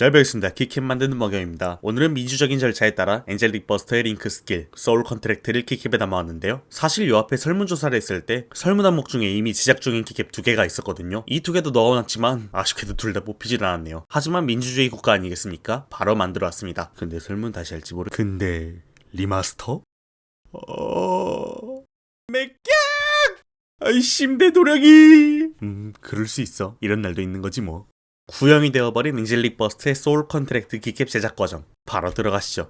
잘 뵙겠습니다. 키캡 만드는 먹영입니다. 오늘은 민주적인 절차에 따라 엔젤릭 버스터의 링크 스킬, 소울 컨트랙트를 키캡에 담아왔는데요. 사실 요 앞에 설문조사를 했을 때 설문 항목 중에 이미 제작 중인 키캡 두 개가 있었거든요. 이 두 개도 넣어놨지만 아쉽게도 둘 다 뽑히질 않았네요. 하지만 민주주의 국가 아니겠습니까? 바로 만들어 왔습니다. 근데 설문 다시 할지 모르... 근데 리마스터? 어... 맥격 아이 심대 도량이 음 그럴 수 있어 이런 날도 있는 거지 뭐 구형이 되어버린 엔젤릭 버스트의 소울 컨트랙트 기캡 제작 과정. 바로 들어가시죠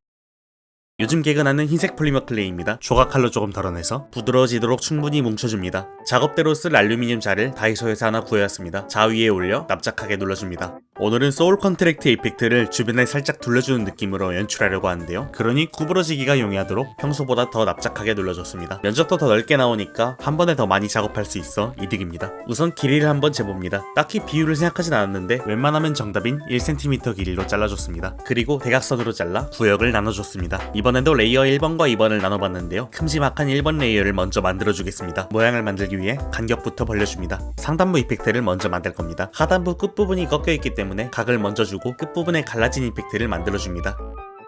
요즘 개근하는 흰색 폴리머 클레이입니다. 조각 칼로 조금 덜어내서 부드러워지도록 충분히 뭉쳐줍니다. 작업대로 쓸 알루미늄 자를 다이소에서 하나 구해왔습니다. 자 위에 올려 납작하게 눌러줍니다. 오늘은 소울 컨트랙트 이펙트를 주변에 살짝 둘러주는 느낌으로 연출하려고 하는데요. 그러니 구부러지기가 용이하도록 평소보다 더 납작하게 눌러줬습니다. 면적도 더 넓게 나오니까 한 번에 더 많이 작업할 수 있어 이득입니다. 우선 길이를 한번 재봅니다. 딱히 비율을 생각하진 않았는데 웬만하면 정답인 1cm 길이로 잘라줬습니다. 그리고 대각선으로 잘라 구역을 나눠줬습니다. 이번 에도 레이어 1번과 2번을 나눠봤는데요. 큼지막한 1번 레이어를 먼저 만들어주겠습니다. 모양을 만들기 위해 간격부터 벌려줍니다. 상단부 이펙트를 먼저 만들 겁니다. 하단부 끝부분이 꺾여있기 때문에 각을 먼저 주고 끝부분에 갈라진 이펙트를 만들어줍니다.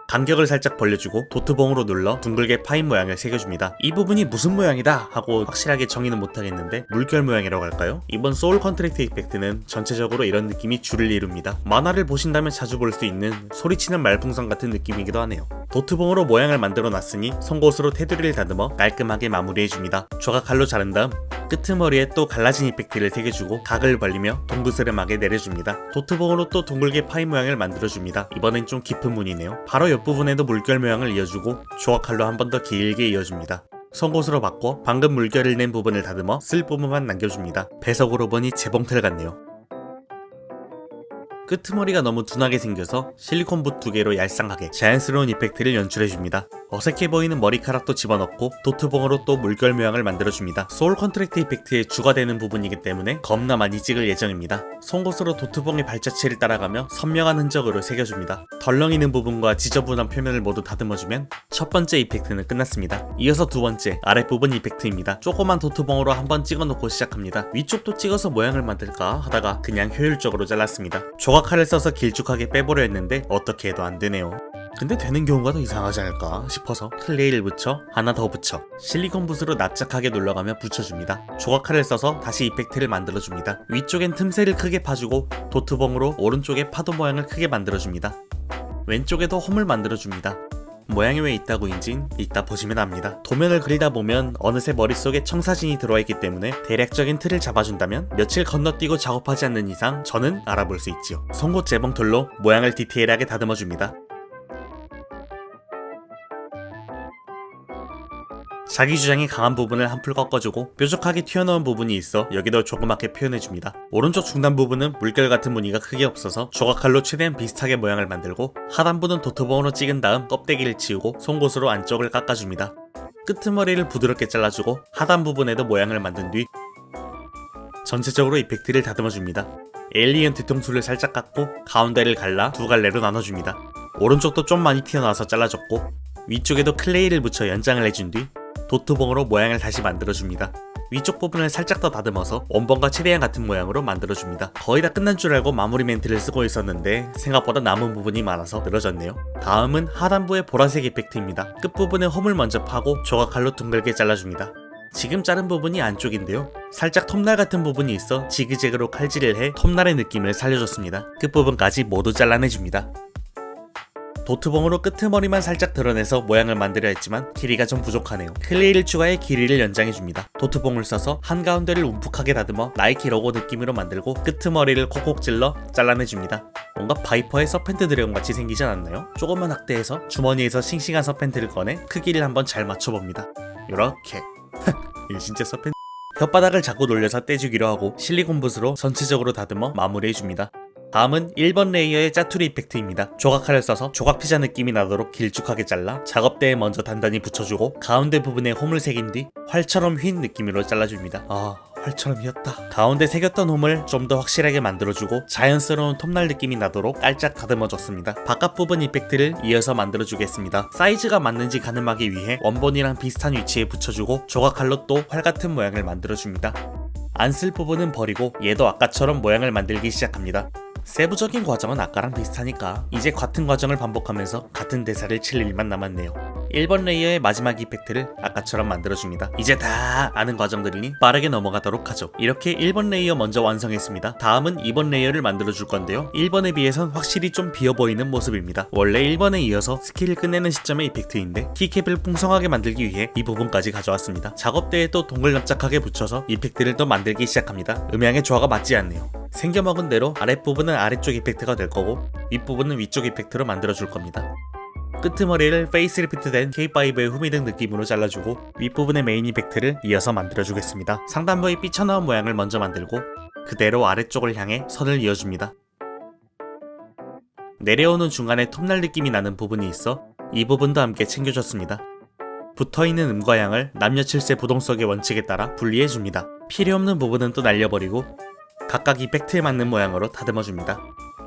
간격을 살짝 벌려주고 도트봉으로 눌러 둥글게 파인 모양을 새겨줍니다. 이 부분이 무슨 모양이다 하고 확실하게 정의는 못하겠는데 물결 모양이라고 할까요? 이번 소울 컨트랙트 이펙트는 전체적으로 이런 느낌이 줄을 이룹니다. 만화를 보신다면 자주 볼 수 있는 소리치는 말풍선 같은 느낌이기도 하네요. 도트봉으로 모양을 만들어 놨으니 송곳으로 테두리를 다듬어 깔끔하게 마무리해줍니다. 조각 칼로 자른 다음 끄트머리에 또 갈라진 이펙트를 새겨주고 각을 벌리며 동그스름하게 내려줍니다. 도트봉으로 또 둥글게 파인 모양을 만들어줍니다. 이번엔 좀 깊은 무늬네요. 바로 옆부분에도 물결 모양을 이어주고 조각칼로 한 번 더 길게 이어줍니다. 송곳으로 바꿔 방금 물결을 낸 부분을 다듬어 쓸 부분만 남겨줍니다. 배석으로 보니 재봉틀 같네요. 끄트머리가 너무 둔하게 생겨서 실리콘 붓 두 개로 얄쌍하게 자연스러운 이펙트를 연출해줍니다. 어색해 보이는 머리카락도 집어넣고 도트봉으로 또 물결 모양을 만들어줍니다. 소울 컨트랙트 이펙트의 주가 되는 부분이기 때문에 겁나 많이 찍을 예정입니다. 송곳으로 도트봉의 발자취를 따라가며 선명한 흔적으로 새겨줍니다. 덜렁이는 부분과 지저분한 표면을 모두 다듬어주면 첫 번째 이펙트는 끝났습니다. 이어서 두 번째 아랫부분 이펙트입니다. 조그만 도트봉으로 한번 찍어놓고 시작합니다. 위쪽도 찍어서 모양을 만들까 하다가 그냥 효율적으로 잘랐습니다. 조각칼을 써서 길쭉하게 빼보려 했는데 어떻게 해도 안 되네요. 근데 되는 경우가 더 이상하지 않을까 싶어서 클레이를 붙여 하나 더 붙여 실리콘 붓으로 납작하게 눌러가며 붙여줍니다. 조각칼을 써서 다시 이펙트를 만들어줍니다. 위쪽엔 틈새를 크게 파주고 도트봉으로 오른쪽에 파도 모양을 크게 만들어줍니다. 왼쪽에도 홈을 만들어줍니다. 모양이 왜 있다고인진 이따 보시면 압니다. 도면을 그리다 보면 어느새 머릿속에 청사진이 들어와 있기 때문에 대략적인 틀을 잡아준다면 며칠 건너뛰고 작업하지 않는 이상 저는 알아볼 수 있지요. 송곳 재봉틀로 모양을 디테일하게 다듬어줍니다. 자기 주장이 강한 부분을 한풀 꺾어주고 뾰족하게 튀어나온 부분이 있어 여기도 조그맣게 표현해줍니다. 오른쪽 중단 부분은 물결 같은 무늬가 크게 없어서 조각칼로 최대한 비슷하게 모양을 만들고 하단부는 도트봉으로 찍은 다음 껍데기를 치우고 송곳으로 안쪽을 깎아줍니다. 끄트머리를 부드럽게 잘라주고 하단 부분에도 모양을 만든 뒤 전체적으로 이펙트를 다듬어줍니다. 에일리언 뒤통수를 살짝 깎고 가운데를 갈라 두 갈래로 나눠줍니다. 오른쪽도 좀 많이 튀어나와서 잘라줬고 위쪽에도 클레이를 붙여 연장을 해준 뒤 도트봉으로 모양을 다시 만들어줍니다. 위쪽 부분을 살짝 더 다듬어서 원본과 최대한 같은 모양으로 만들어줍니다. 거의 다 끝난 줄 알고 마무리 멘트를 쓰고 있었는데 생각보다 남은 부분이 많아서 늘어졌네요. 다음은 하단부의 보라색 이펙트입니다. 끝부분에 홈을 먼저 파고 조각칼로 둥글게 잘라줍니다. 지금 자른 부분이 안쪽인데요. 살짝 톱날 같은 부분이 있어 지그재그로 칼질을 해 톱날의 느낌을 살려줬습니다. 끝부분까지 모두 잘라내줍니다. 도트봉으로 끄트머리만 살짝 드러내서 모양을 만들려 했지만 길이가 좀 부족하네요. 클레이를 추가해 길이를 연장해줍니다. 도트봉을 써서 한가운데를 움푹하게 다듬어 나이키 로고 느낌으로 만들고 끄트머리를 콕콕 찔러 잘라내줍니다. 뭔가 바이퍼의 서펜트 드래곤 같이 생기지 않았나요? 조금만 확대해서 주머니에서 싱싱한 서펜트를 꺼내 크기를 한번 잘 맞춰봅니다. 요렇게 이게 진짜 서펜트 혓바닥을 자꾸 놀려서 떼주기로 하고 실리콘 붓으로 전체적으로 다듬어 마무리해줍니다. 다음은 1번 레이어의 짜투리 이펙트입니다. 조각칼을 써서 조각 피자 느낌이 나도록 길쭉하게 잘라 작업대에 먼저 단단히 붙여주고 가운데 부분에 홈을 새긴 뒤 활처럼 휜 느낌으로 잘라줍니다. 아 활처럼 휘었다. 가운데 새겼던 홈을 좀 더 확실하게 만들어주고 자연스러운 톱날 느낌이 나도록 깔짝 다듬어줬습니다. 바깥 부분 이펙트를 이어서 만들어주겠습니다. 사이즈가 맞는지 가늠하기 위해 원본이랑 비슷한 위치에 붙여주고 조각칼로 또 활 같은 모양을 만들어줍니다. 안 쓸 부분은 버리고 얘도 아까처럼 모양을 만들기 시작합니다. 세부적인 과정은 아까랑 비슷하니까 이제 같은 과정을 반복하면서 같은 대사를 칠 일만 남았네요. 1번 레이어의 마지막 이펙트를 아까처럼 만들어줍니다. 이제 다 아는 과정들이니 빠르게 넘어가도록 하죠. 이렇게 1번 레이어 먼저 완성했습니다. 다음은 2번 레이어를 만들어줄 건데요. 1번에 비해선 확실히 좀 비어 보이는 모습입니다. 원래 1번에 이어서 스킬을 끝내는 시점의 이펙트인데 키캡을 풍성하게 만들기 위해 이 부분까지 가져왔습니다. 작업대에 또 동글납작하게 붙여서 이펙트를 또 만들기 시작합니다. 음향의 조화가 맞지 않네요. 생겨먹은 대로 아랫부분은 아래쪽 이펙트가 될 거고 윗부분은 위쪽 이펙트로 만들어줄 겁니다. 끄트머리를 페이스 리피트된 K5의 후미등 느낌으로 잘라주고 윗부분의 메인 이펙트를 이어서 만들어주겠습니다. 상단부의 삐쳐나온 모양을 먼저 만들고 그대로 아래쪽을 향해 선을 이어줍니다. 내려오는 중간에 톱날 느낌이 나는 부분이 있어 이 부분도 함께 챙겨줬습니다. 붙어있는 음과 양을 남녀 칠세 부동석의 원칙에 따라 분리해줍니다. 필요없는 부분은 또 날려버리고 각각 이펙트에 맞는 모양으로 다듬어줍니다.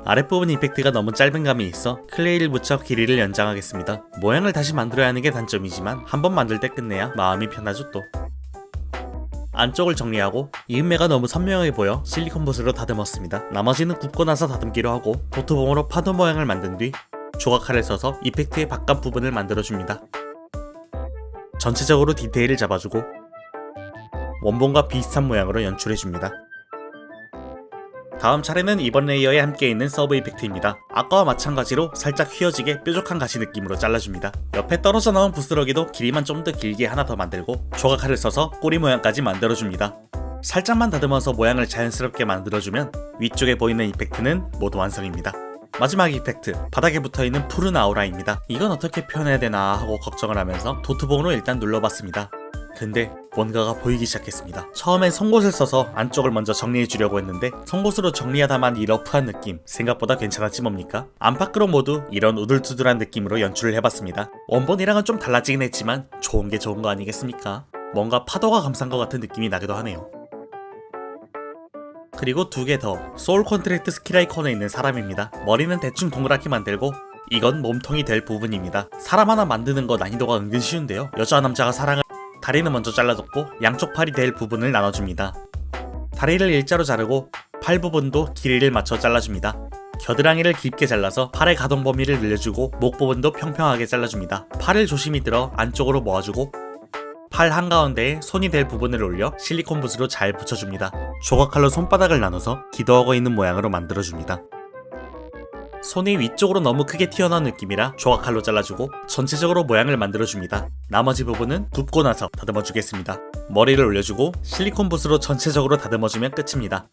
아랫부분 이펙트가 너무 짧은 감이 있어 클레이를 묻혀 길이를 연장하겠습니다. 모양을 다시 만들어야 하는 게 단점이지만 한번 만들 때 끝내야 마음이 편하죠 또. 안쪽을 정리하고 이음매가 너무 선명해 보여 실리콘 붓으로 다듬었습니다. 나머지는 굽고 나서 다듬기로 하고 도트봉으로 파도 모양을 만든 뒤 조각칼을 써서 이펙트의 바깥 부분을 만들어줍니다. 전체적으로 디테일을 잡아주고 원본과 비슷한 모양으로 연출해줍니다. 다음 차례는 이번 레이어에 함께 있는 서브 이펙트입니다. 아까와 마찬가지로 살짝 휘어지게 뾰족한 가시 느낌으로 잘라줍니다. 옆에 떨어져 나온 부스러기도 길이만 좀 더 길게 하나 더 만들고 조각칼을 써서 꼬리 모양까지 만들어줍니다. 살짝만 다듬어서 모양을 자연스럽게 만들어주면 위쪽에 보이는 이펙트는 모두 완성입니다. 마지막 이펙트, 바닥에 붙어있는 푸른 아우라입니다. 이건 어떻게 표현해야 되나 하고 걱정을 하면서 도트봉으로 일단 눌러봤습니다. 근데 뭔가가 보이기 시작했습니다. 처음엔 송곳을 써서 안쪽을 먼저 정리해 주려고 했는데 송곳으로 정리하다만 이 러프한 느낌 생각보다 괜찮았지 뭡니까? 안팎으로 모두 이런 우둘투둘한 느낌으로 연출을 해봤습니다. 원본이랑은 좀 달라지긴 했지만 좋은 게 좋은 거 아니겠습니까? 뭔가 파도가 감싼 것 같은 느낌이 나기도 하네요. 그리고 두 개 더 소울 컨트랙트 스킬 아이콘에 있는 사람입니다. 머리는 대충 동그랗게 만들고 이건 몸통이 될 부분입니다. 사람 하나 만드는 거 난이도가 은근 쉬운데요. 여자 남자가 사랑을 다리는 먼저 잘라줬고 양쪽 팔이 될 부분을 나눠줍니다. 다리를 일자로 자르고 팔 부분도 길이를 맞춰 잘라줍니다. 겨드랑이를 깊게 잘라서 팔의 가동 범위를 늘려주고 목 부분도 평평하게 잘라줍니다. 팔을 조심히 들어 안쪽으로 모아주고 팔 한가운데에 손이 될 부분을 올려 실리콘 붓으로 잘 붙여줍니다. 조각칼로 손바닥을 나눠서 기도하고 있는 모양으로 만들어줍니다. 손이 위쪽으로 너무 크게 튀어나온 느낌이라 조각칼로 잘라주고 전체적으로 모양을 만들어줍니다. 나머지 부분은 굽고 나서 다듬어주겠습니다. 머리를 올려주고 실리콘 붓으로 전체적으로 다듬어주면 끝입니다.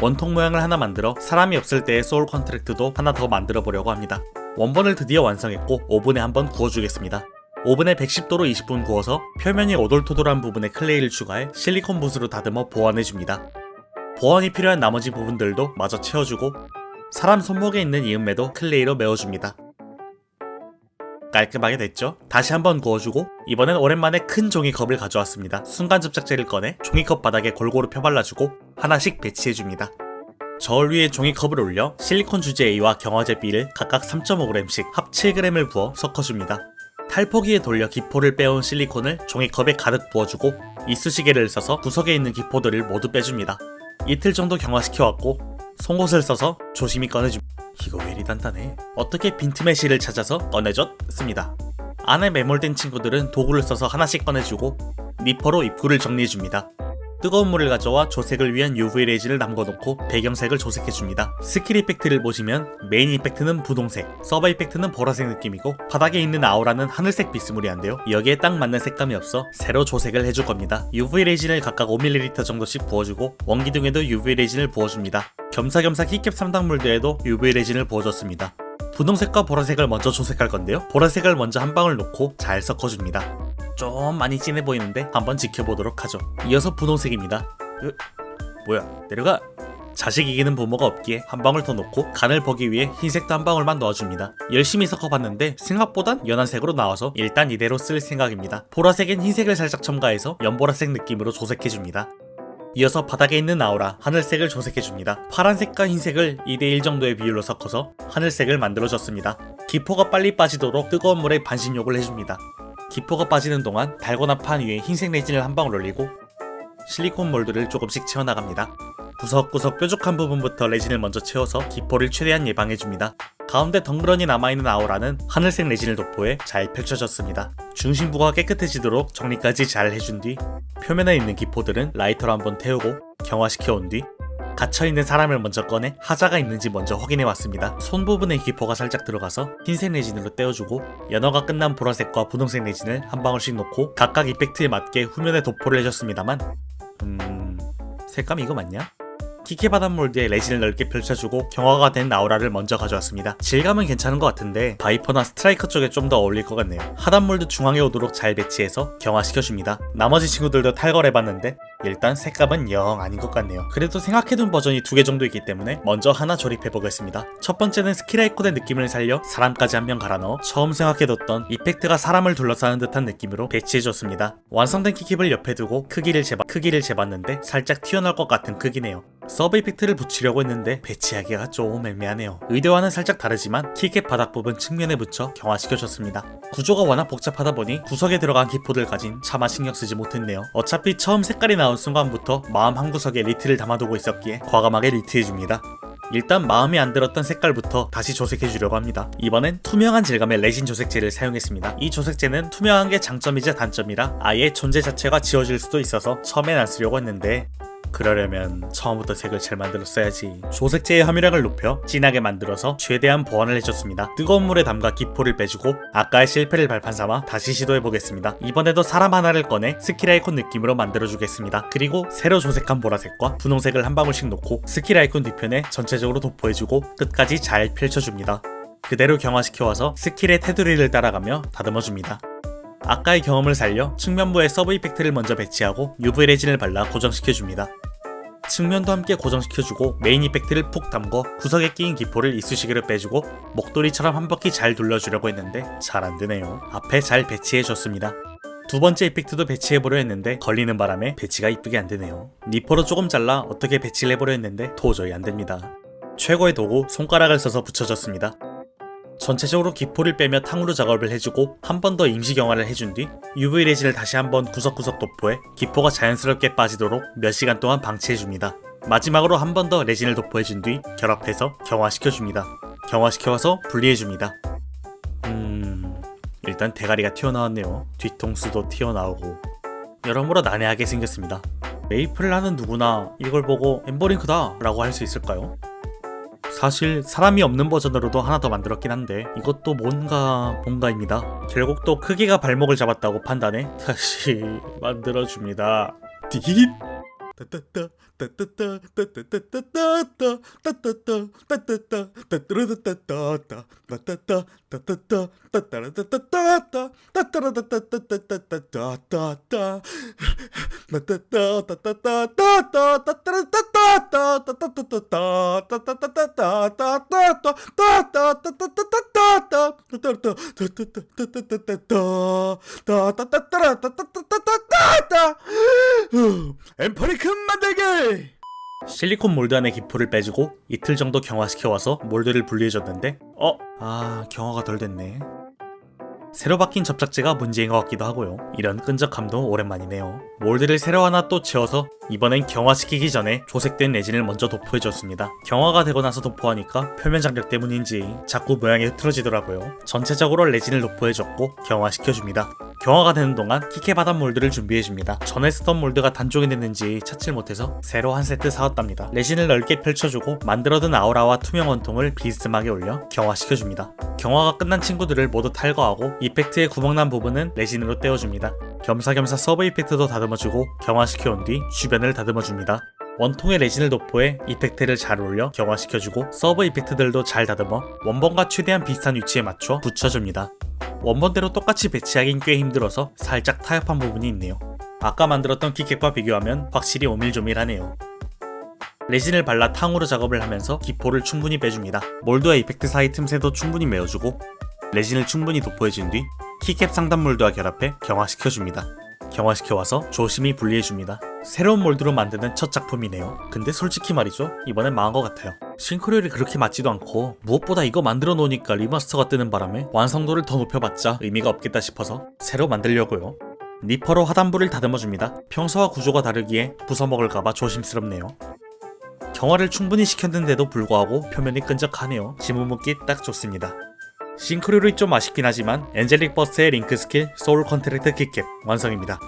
원통 모양을 하나 만들어 사람이 없을 때의 소울 컨트랙트도 하나 더 만들어 보려고 합니다. 원본을 드디어 완성했고 오븐에 한번 구워주겠습니다. 오븐에 110도로 20분 구워서 표면이 오돌토돌한 부분에 클레이를 추가해 실리콘 붓으로 다듬어 보완해줍니다. 보완이 필요한 나머지 부분들도 마저 채워주고 사람 손목에 있는 이음매도 클레이로 메워줍니다. 깔끔하게 됐죠? 다시 한번 구워주고 이번엔 오랜만에 큰 종이컵을 가져왔습니다. 순간 접착제를 꺼내 종이컵 바닥에 골고루 펴발라주고 하나씩 배치해줍니다. 저울 위에 종이컵을 올려 실리콘 주제 A와 경화제 B를 각각 3.5g씩 합 7g을 부어 섞어줍니다. 탈포기에 돌려 기포를 빼온 실리콘을 종이컵에 가득 부어주고 이쑤시개를 써서 구석에 있는 기포들을 모두 빼줍니다. 이틀 정도 경화시켜왔고 송곳을 써서 조심히 꺼내줍니다. 이거 왜 이리 단단해? 어떻게 빈틈의 실을 찾아서 꺼내줬습니다. 안에 매몰된 친구들은 도구를 써서 하나씩 꺼내주고 니퍼로 입구를 정리해줍니다. 뜨거운 물을 가져와 조색을 위한 UV 레이즈를 담궈놓고 배경색을 조색해줍니다. 스킬 이펙트를 보시면 메인 이펙트는 분홍색, 서버 이펙트는 보라색 느낌이고 바닥에 있는 아우라는 하늘색 비스무리한데요. 여기에 딱 맞는 색감이 없어 새로 조색을 해줄 겁니다. UV 레이진을 각각 5ml 정도씩 부어주고 원기둥에도 UV 레이진을 부어줍니다. 겸사겸사 키캡 3단 물드에도 UV 레진을 부어줬습니다. 분홍색과 보라색을 먼저 조색할 건데요. 보라색을 먼저 한 방울 넣고 잘 섞어줍니다. 좀 많이 진해 보이는데 한번 지켜보도록 하죠. 이어서 분홍색입니다. 으, 뭐야 내려가. 자식 이기는 부모가 없기에 한 방울 더 넣고 간을 보기 위해 흰색도 한 방울만 넣어줍니다. 열심히 섞어봤는데 생각보단 연한 색으로 나와서 일단 이대로 쓸 생각입니다. 보라색엔 흰색을 살짝 첨가해서 연보라색 느낌으로 조색해줍니다. 이어서 바닥에 있는 아우라 하늘색을 조색해줍니다. 파란색과 흰색을 2대1 정도의 비율로 섞어서 하늘색을 만들어줬습니다. 기포가 빨리 빠지도록 뜨거운 물에 반신욕을 해줍니다. 기포가 빠지는 동안 달고나 판 위에 흰색 레진을 한 방울 올리고 실리콘 몰드를 조금씩 채워나갑니다. 구석구석 뾰족한 부분부터 레진을 먼저 채워서 기포를 최대한 예방해줍니다. 가운데 덩그러니 남아있는 아우라는 하늘색 레진을 도포해 잘 펼쳐졌습니다. 중심부가 깨끗해지도록 정리까지 잘 해준 뒤 표면에 있는 기포들은 라이터로 한번 태우고 경화시켜 온 뒤 갇혀있는 사람을 먼저 꺼내 하자가 있는지 먼저 확인해 왔습니다. 손 부분에 기포가 살짝 들어가서 흰색 레진으로 떼어주고 연어가 끝난 보라색과 분홍색 레진을 한 방울씩 놓고 각각 이펙트에 맞게 후면에 도포를 해줬습니다만 음... 색감 이거 맞냐? 키케 바닥 몰드에 레진을 넓게 펼쳐주고 경화가 된 아우라를 먼저 가져왔습니다. 질감은 괜찮은 것 같은데 바이퍼나 스트라이커 쪽에 좀 더 어울릴 것 같네요. 하단 몰드 중앙에 오도록 잘 배치해서 경화시켜줍니다. 나머지 친구들도 탈거해봤는데 일단 색감은 영 아닌 것 같네요. 그래도 생각해둔 버전이 두 개 정도 있기 때문에 먼저 하나 조립해보겠습니다. 첫 번째는 스킬 아이콘의 느낌을 살려 사람까지 한 명 갈아 넣어 처음 생각해뒀던 이펙트가 사람을 둘러싸는 듯한 느낌으로 배치해줬습니다. 완성된 키캡을 옆에 두고 크기를 재봤, 크기를 재봤는데 살짝 튀어나올 것 같은 크기네요. 서브 이펙트를 붙이려고 했는데 배치하기가 좀 애매하네요. 의도와는 살짝 다르지만 키캡 바닥 부분 측면에 붙여 경화시켜줬습니다. 구조가 워낙 복잡하다 보니 구석에 들어간 기포들 가진 차마 신경 쓰지 못했네요. 어차피 처음 색깔이 나온 순간부터 마음 한구석에 리트를 담아두고 있었기에 과감하게 리트해줍니다. 일단 마음에 안 들었던 색깔부터 다시 조색해 주려고 합니다. 이번엔 투명한 질감의 레진 조색제를 사용했습니다. 이 조색제는 투명한 게 장점이자 단점이라 아예 존재 자체가 지워질 수도 있어서 처음엔 안 쓰려고 했는데 그러려면 처음부터 색을 잘 만들었어야지. 조색제의 함유량을 높여 진하게 만들어서 최대한 보완을 해줬습니다. 뜨거운 물에 담가 기포를 빼주고 아까의 실패를 발판 삼아 다시 시도해 보겠습니다. 이번에도 사람 하나를 꺼내 스킬 아이콘 느낌으로 만들어 주겠습니다. 그리고 새로 조색한 보라색과 분홍색을 한 방울씩 놓고 스킬 아이콘 뒤편에 전체적으로 도포해주고 끝까지 잘 펼쳐줍니다. 그대로 경화시켜 와서 스킬의 테두리를 따라가며 다듬어줍니다. 아까의 경험을 살려 측면부에 서브 이펙트를 먼저 배치하고 UV 레진을 발라 고정시켜줍니다. 측면도 함께 고정시켜주고 메인 이펙트를 푹 담궈 구석에 끼인 기포를 이쑤시개로 빼주고 목도리처럼 한 바퀴 잘 둘러주려고 했는데 잘 안되네요. 앞에 잘 배치해줬습니다. 두 번째 이펙트도 배치해보려 했는데 걸리는 바람에 배치가 이쁘게 안되네요. 니퍼로 조금 잘라 어떻게 배치를 해보려 했는데 도저히 안됩니다. 최고의 도구 손가락을 써서 붙여줬습니다. 전체적으로 기포를 빼며 탕후루 작업을 해주고 한 번 더 임시 경화를 해준 뒤 UV 레진을 다시 한 번 구석구석 도포해 기포가 자연스럽게 빠지도록 몇 시간 동안 방치해줍니다. 마지막으로 한 번 더 레진을 도포해준 뒤 결합해서 경화시켜줍니다. 경화시켜와서 분리해줍니다. 음... 일단 대가리가 튀어나왔네요. 뒤통수도 튀어나오고 여러모로 난해하게 생겼습니다. 메이플을 하는 누구나 이걸 보고 엠버링크다 라고 할 수 있을까요? 사실 사람이 없는 버전으로도 하나 더 만들었긴 한데 이것도 뭔가 뭔가입니다. 결국 또 크기가 발목을 잡았다고 판단해 다시 만들어줍니다. 딕 엠퍼리큰 만들기! 실리콘 몰드 안에 기포를 빼주고 이틀 정도 경화시켜 와서 몰드를 분리해줬는데 어? 아 경화가 덜 됐네 새로 바뀐 접착제가 문제인 것 같기도 하고요. 이런 끈적함도 오랜만이네요. 몰드를 새로 하나 또 채워서 이번엔 경화시키기 전에 조색된 레진을 먼저 도포해줬습니다. 경화가 되고 나서 도포하니까 표면 장력 때문인지 자꾸 모양이 흐트러지더라고요. 전체적으로 레진을 도포해줬고 경화시켜줍니다. 경화가 되는 동안 키케 바닥 몰드를 준비해줍니다. 전에 쓰던 몰드가 단종이 됐는지 찾질 못해서 새로 한 세트 사왔답니다. 레진을 넓게 펼쳐주고 만들어둔 아우라와 투명 원통을 비스듬하게 올려 경화시켜줍니다. 경화가 끝난 친구들을 모두 탈거하고 이펙트의 구멍난 부분은 레진으로 떼어줍니다. 겸사겸사 서브 이펙트도 다듬어주고 경화시켜온 뒤 주변을 다듬어줍니다. 원통의 레진을 도포해 이펙트를 잘 올려 경화시켜주고 서브 이펙트들도 잘 다듬어 원본과 최대한 비슷한 위치에 맞춰 붙여줍니다. 원본대로 똑같이 배치하긴 꽤 힘들어서 살짝 타협한 부분이 있네요. 아까 만들었던 키캡과 비교하면 확실히 오밀조밀하네요. 레진을 발라 탕으로 작업을 하면서 기포를 충분히 빼줍니다. 몰드와 이펙트 사이 틈새도 충분히 메워주고 레진을 충분히 도포해준 뒤 키캡 상단 몰드와 결합해 경화시켜줍니다. 경화시켜와서 조심히 분리해줍니다. 새로운 몰드로 만드는 첫 작품이네요. 근데 솔직히 말이죠. 이번엔 망한 것 같아요. 싱크로율이 그렇게 맞지도 않고 무엇보다 이거 만들어 놓으니까 리마스터가 뜨는 바람에 완성도를 더 높여봤자 의미가 없겠다 싶어서 새로 만들려고요. 니퍼로 하단부를 다듬어줍니다. 평소와 구조가 다르기에 부숴먹을까봐 조심스럽네요. 경화를 충분히 시켰는데도 불구하고 표면이 끈적하네요. 지문 묶기 딱 좋습니다. 싱크로율이 좀 아쉽긴 하지만 엔젤릭 버스의 링크 스킬 소울 컨트랙트 키캡 완성입니다.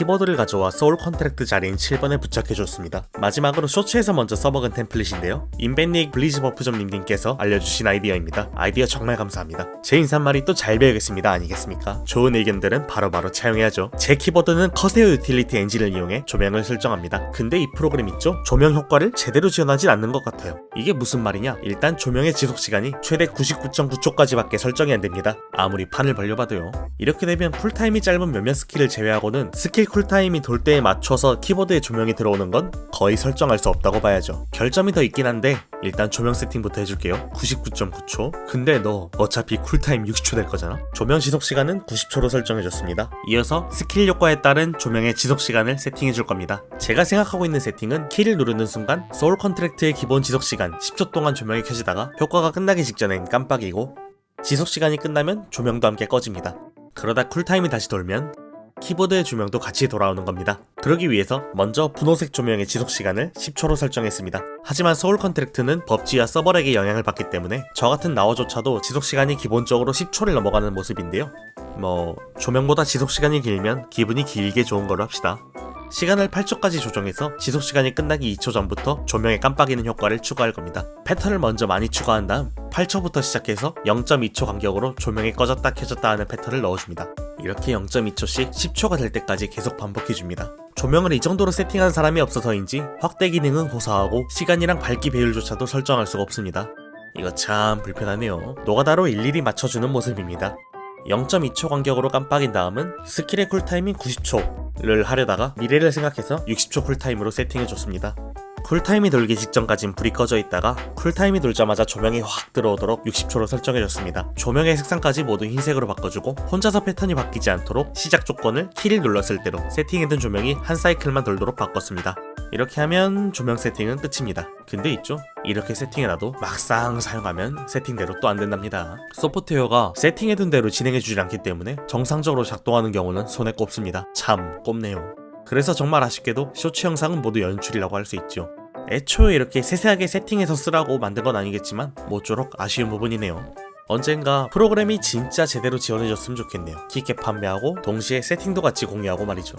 키보드를 가져와 소울 컨트랙트 자리인 7번에 부착해줬습니다. 마지막으로 쇼츠에서 먼저 써먹은 템플릿인데요. 인벤닉 블리즈 버프점님께서 알려주신 아이디어입니다. 아이디어 정말 감사합니다. 제 인사말이 또 잘 배우겠습니다 아니겠습니까? 좋은 의견들은 바로바로 차용해야죠. 제 키보드는 커세어 유틸리티 엔진을 이용해 조명을 설정합니다. 근데 이 프로그램 있죠? 조명 효과를 제대로 지원하지 않는 것 같아요. 이게 무슨 말이냐? 일단 조명의 지속 시간이 최대 99.9초까지밖에 설정이 안 됩니다. 아무리 판을 벌려봐도요. 이렇게 되면 쿨타임이 짧은 몇몇 스킬을 제외하고는 스킬 쿨타임이 돌 때에 맞춰서 키보드에 조명이 들어오는 건 거의 설정할 수 없다고 봐야죠. 결점이 더 있긴 한데 일단 조명 세팅부터 해줄게요. 99.9초. 근데 너 어차피 쿨타임 60초 될 거잖아. 조명 지속 시간은 90초로 설정해줬습니다. 이어서 스킬 효과에 따른 조명의 지속 시간을 세팅해줄 겁니다. 제가 생각하고 있는 세팅은 키를 누르는 순간 소울 컨트랙트의 기본 지속 시간 10초 동안 조명이 켜지다가 효과가 끝나기 직전엔 깜빡이고 지속 시간이 끝나면 조명도 함께 꺼집니다. 그러다 쿨타임이 다시 돌면 키보드의 조명도 같이 돌아오는 겁니다. 그러기 위해서 먼저 분홍색 조명의 지속 시간을 10초로 설정했습니다. 하지만 소울 컨트랙트는 법지와 서버렉의 영향을 받기 때문에 저 같은 나워조차도 지속 시간이 기본적으로 10초를 넘어가는 모습인데요. 뭐 조명보다 지속 시간이 길면 기분이 길게 좋은 걸로 합시다. 시간을 8초까지 조정해서 지속 시간이 끝나기 2초 전부터 조명에 깜빡이는 효과를 추가할 겁니다. 패턴을 먼저 많이 추가한 다음 8초부터 시작해서 0.2초 간격으로 조명이 꺼졌다 켜졌다 하는 패턴을 넣어줍니다. 이렇게 0.2초씩 10초가 될 때까지 계속 반복해줍니다. 조명을 이 정도로 세팅한 사람이 없어서인지 확대 기능은 고사하고 시간이랑 밝기 배율조차도 설정할 수가 없습니다. 이거 참 불편하네요. 노가다로 일일이 맞춰주는 모습입니다. 0.2초 간격으로 깜빡인 다음은 스킬의 쿨타임인 90초를 하려다가 미래를 생각해서 60초 쿨타임으로 세팅해줬습니다. 쿨타임이 돌기 직전까진 불이 꺼져 있다가 쿨타임이 돌자마자 조명이 확 들어오도록 60초로 설정해줬습니다. 조명의 색상까지 모두 흰색으로 바꿔주고 혼자서 패턴이 바뀌지 않도록 시작 조건을 키를 눌렀을 때로 세팅해둔 조명이 한 사이클만 돌도록 바꿨습니다. 이렇게 하면 조명 세팅은 끝입니다. 근데 있죠? 이렇게 세팅해놔도 막상 사용하면 세팅대로 또 안 된답니다. 소프트웨어가 세팅해둔 대로 진행해주지 않기 때문에 정상적으로 작동하는 경우는 손에 꼽습니다. 참 꼽네요. 그래서 정말 아쉽게도 쇼츠 영상은 모두 연출이라고 할 수 있죠. 애초에 이렇게 세세하게 세팅해서 쓰라고 만든 건 아니겠지만 모쪼록 아쉬운 부분이네요. 언젠가 프로그램이 진짜 제대로 지원해줬으면 좋겠네요. 키캡 판매하고 동시에 세팅도 같이 공유하고 말이죠.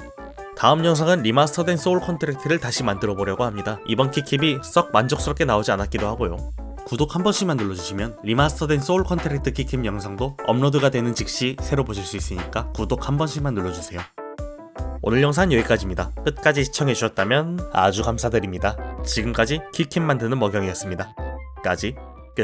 다음 영상은 리마스터된 소울 컨트랙트를 다시 만들어 보려고 합니다. 이번 키캡이 썩 만족스럽게 나오지 않았기도 하고요. 구독 한 번씩만 눌러주시면 리마스터된 소울 컨트랙트 키캡 영상도 업로드가 되는 즉시 새로 보실 수 있으니까 구독 한 번씩만 눌러주세요. 오늘 영상은 여기까지입니다. 끝까지 시청해주셨다면 아주 감사드립니다. 지금까지 키캡 만드는 먹영이었습니다. 까지